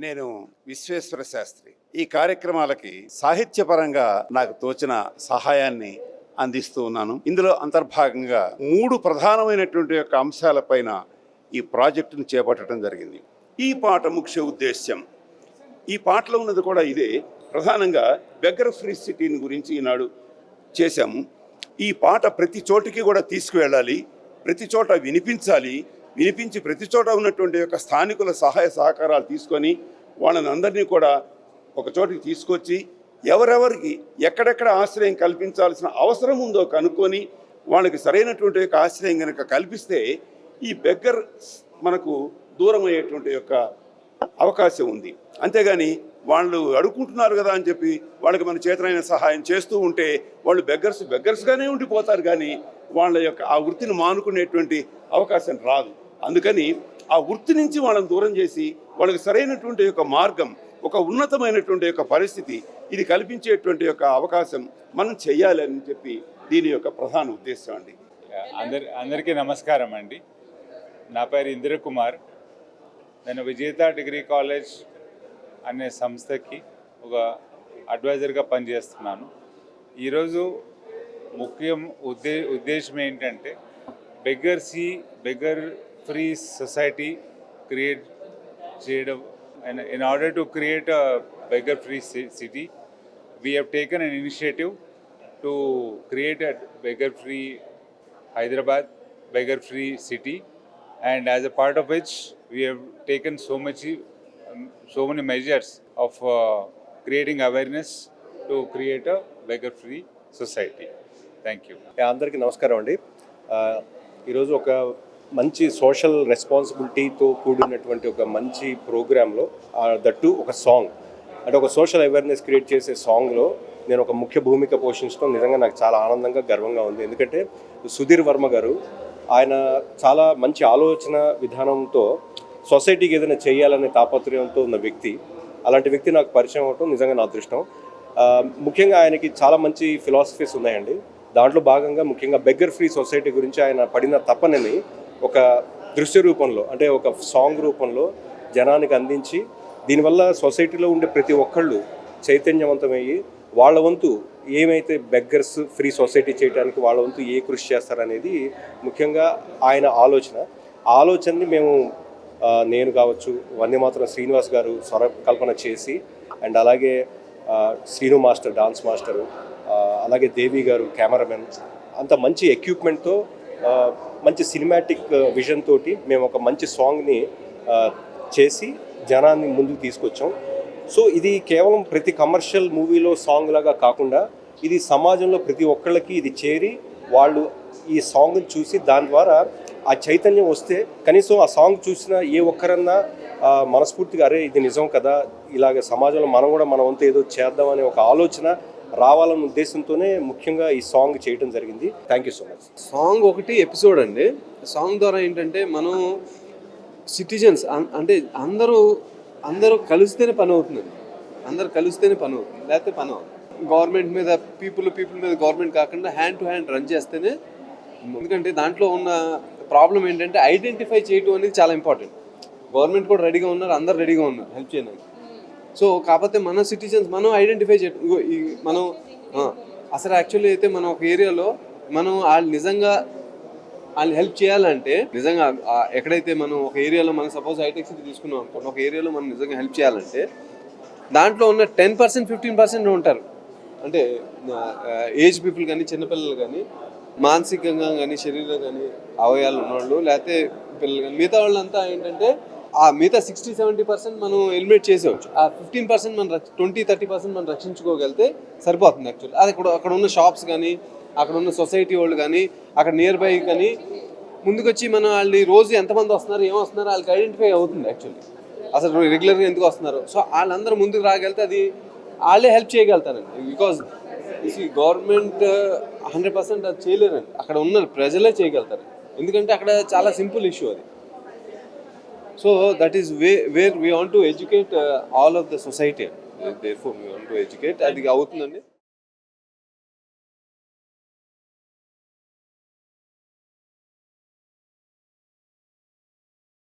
నేను విశ్వేశ్వర శాస్త్రి. ఈ కార్యక్రమాలకి సాహిత్యపరంగా నాకు తోచిన సహాయాన్ని అందిస్తూ ఉన్నాను. ఇందులో అంతర్భాగంగా మూడు ప్రధానమైనటువంటి యొక్క అంశాలపైన ఈ ప్రాజెక్టును చేపట్టడం జరిగింది. ఈ పాట ముఖ్య ఉద్దేశ్యం. ఈ పాటలో ఉన్నది కూడా ఇదే. ప్రధానంగా బెగ్గర్ ఫ్రీ సిటీని గురించి ఈనాడు చేశాము. ఈ పాట ప్రతి చోటికి కూడా తీసుకువెళ్ళాలి. ప్రతి చోట వినిపించాలి. వినిపించి ప్రతి చోట ఉన్నటువంటి యొక్క స్థానికుల సహాయ సహకారాలు తీసుకొని వాళ్ళని అందరినీ కూడా ఒక చోటికి తీసుకొచ్చి ఎవరెవరికి ఎక్కడెక్కడ ఆశ్రయం కల్పించాల్సిన అవసరం ఉందో కనుక్కొని వాళ్ళకి సరైనటువంటి యొక్క ఆశ్రయం కనుక కల్పిస్తే ఈ బెగ్గర్ మనకు దూరం అయ్యేటువంటి యొక్క అవకాశం ఉంది. అంతేగాని వాళ్ళు అడుగుకుంటున్నారు కదా అని చెప్పి వాళ్ళకి మన చేతనైన సహాయం చేస్తూ ఉంటే వాళ్ళు బెగ్గర్స్ బెగ్గర్స్గానే ఉండిపోతారు కానీ వాళ్ళ యొక్క ఆ వృత్తిని మానుకునేటువంటి అవకాశం రాదు. అందుకని ఆ వృత్తి నుంచి వాళ్ళని దూరం చేసి వాళ్ళకి సరైనటువంటి యొక్క మార్గం ఒక ఉన్నతమైనటువంటి యొక్క పరిస్థితి ఇది కల్పించేటువంటి యొక్క అవకాశం మనం చెయ్యాలి అని చెప్పి దీని యొక్క ప్రధాన ఉద్దేశం అండి. అందరి అందరికీ నమస్కారం అండి. నా పేరు ఇంద్ర కుమార్ నేను విజేత డిగ్రీ కాలేజ్ అనే సంస్థకి ఒక అడ్వైజర్గా పనిచేస్తున్నాను. ఈరోజు ముఖ్యం ఉద్దే ఉద్దేశం ఏంటంటే బెగ్గర్ సి బెగ్గర్ ఫ్రీ సొసైటీ క్రియేట్ చేయడం in order to create a beggar free city we have taken an initiative to create a beggar free Hyderabad beggar free city and as a part of which we have taken so much Um, so many measures of uh, creating awareness to create a beggar free society. You అందరికీ నమస్కారం అండి. ఈరోజు ఒక మంచి social రెస్పాన్సిబిలిటీతో కూడినటువంటి ఒక మంచి ప్రోగ్రాంలో దట్టు ఒక సాంగ్ అంటే ఒక సోషల్ అవేర్నెస్ క్రియేట్ చేసే సాంగ్లో నేను ఒక ముఖ్య భూమిక పోషించడం నిజంగా నాకు చాలా ఆనందంగా గర్వంగా ఉంది. ఎందుకంటే సుధీర్ వర్మ గారు ఆయన చాలా మంచి ఆలోచన విధానంతో సొసైటీకి ఏదైనా చేయాలనే తాపత్రయంతో ఉన్న వ్యక్తి అలాంటి వ్యక్తి నాకు పరిచయం అవటం నిజంగా నా అదృష్టం. ముఖ్యంగా ఆయనకి చాలా మంచి ఫిలాసఫీస్ ఉన్నాయండి. దాంట్లో భాగంగా ముఖ్యంగా బెగ్గర్ ఫ్రీ సొసైటీ గురించి ఆయన పడిన తపనని ఒక దృశ్య రూపంలో అంటే ఒక సాంగ్ రూపంలో జనానికి అందించి దీనివల్ల సొసైటీలో ఉండే ప్రతి ఒక్కళ్ళు చైతన్యవంతమయ్యి వాళ్ళ వంతు ఏమైతే బెగ్గర్స్ ఫ్రీ సొసైటీ చేయడానికి వాళ్ళ వంతు ఏ కృషి చేస్తారనేది ముఖ్యంగా ఆయన ఆలోచన. ఆలోచనని మేము నేను కావచ్చు వందే మాత్రం శ్రీనివాస్ గారు స్వరకల్పన చేసి అండ్ అలాగే శ్రీను మాస్టర్ డాన్స్ మాస్టరు అలాగే దేవి గారు కెమెరామెన్ అంత మంచి ఎక్విప్మెంట్తో మంచి సినిమాటిక్ విజన్ తోటి మేము ఒక మంచి సాంగ్ని చేసి జనాన్ని ముందుకు తీసుకొచ్చాం. సో ఇది కేవలం ప్రతి కమర్షియల్ మూవీలో సాంగ్ లాగా కాకుండా ఇది సమాజంలో ప్రతి ఒక్కళ్ళకి ఇది చేరి వాళ్ళు ఈ సాంగ్ని చూసి దాని ద్వారా ఆ చైతన్యం వస్తే కనీసం ఆ సాంగ్ చూసిన ఏ ఒక్కరన్నా మనస్ఫూర్తిగా అరే ఇది నిజం కదా ఇలాగ సమాజంలో మనం కూడా మన వంతు ఏదో చేద్దాం అనే ఒక ఆలోచన రావాలన్న ఉద్దేశంతోనే ముఖ్యంగా ఈ సాంగ్ చేయడం జరిగింది. Thank you so much song ఒకటి ఎపిసోడ్ అండి. సాంగ్ ద్వారా ఏంటంటే మనం సిటిజన్స్ అంటే అందరూ అందరూ కలిస్తేనే పని అవుతుందండి. అందరూ కలిస్తేనే పని అవుతుంది. లేకపోతే పని అవుతుంది గవర్నమెంట్ మీద పీపుల్ పీపుల్ మీద గవర్నమెంట్ కాకుండా హ్యాండ్ టు హ్యాండ్ రన్ చేస్తేనే ఎందుకంటే దాంట్లో ఉన్న ప్రాబ్లం ఏంటంటే ఐడెంటిఫై చేయటం అనేది చాలా ఇంపార్టెంట్. గవర్నమెంట్ కూడా రెడీగా ఉన్నారు అందరు రెడీగా ఉన్నారు హెల్ప్ చేయడానికి. సో కాకపోతే మన సిటిజన్స్ మనం ఐడెంటిఫై చేయడం మనం అసలు యాక్చువల్లీ అయితే మనం ఒక ఏరియాలో మనం వాళ్ళు నిజంగా వాళ్ళు హెల్ప్ చేయాలంటే నిజంగా ఎక్కడైతే మనం ఒక ఏరియాలో మనం సపోజ్ హైటెక్ సిటీ తీసుకున్నాం అనుకోండి ఒక ఏరియాలో మనం నిజంగా హెల్ప్ చేయాలంటే దాంట్లో ఉన్న టెన్ పర్సెంట్ ఫిఫ్టీన్ పర్సెంట్ ఉంటారు. అంటే ఏజ్ పీపుల్ కానీ చిన్నపిల్లలు కానీ మానసికంగా కానీ శరీరంగా కానీ అవయాలు ఉన్నవాళ్ళు లేకపోతే పిల్లలు కానీ మిగతా వాళ్ళంతా ఏంటంటే ఆ మిగతా సిక్స్టీ సెవెంటీ పర్సెంట్ మనం ఎలిమినేట్ చేసేవచ్చు ఆ ఫిఫ్టీన్ పర్సెంట్ మనం ట్వంటీ థర్టీ పర్సెంట్ మనం రక్షించుకోగలిగితే సరిపోతుంది యాక్చువల్లీ అది అక్కడ అక్కడ ఉన్న షాప్స్ కానీ అక్కడ ఉన్న సొసైటీ వాళ్ళు కానీ అక్కడ నియర్ బై కానీ ముందుకొచ్చి మనం వాళ్ళని రోజు ఎంతమంది వస్తున్నారు ఏం వస్తున్నారు వాళ్ళకి ఐడెంటిఫై అవుతుంది యాక్చువల్లీ అసలు రెగ్యులర్గా ఎందుకు వస్తున్నారు? సో వాళ్ళందరూ ముందుకు రాగలిగితే అది వాళ్ళే హెల్ప్ చేయగలుగుతారండి. బికాజ్ గవర్నమెంట్ హండ్రెడ్ పర్సెంట్ అది చేయలేరండి. అక్కడ ఉన్న ప్రజలే చేయగలుగుతారు. ఎందుకంటే అక్కడ చాలా సింపుల్ ఇష్యూ అది. So that is way where we want to educate all of the society therefore we want to educate అది అవుతుందండి.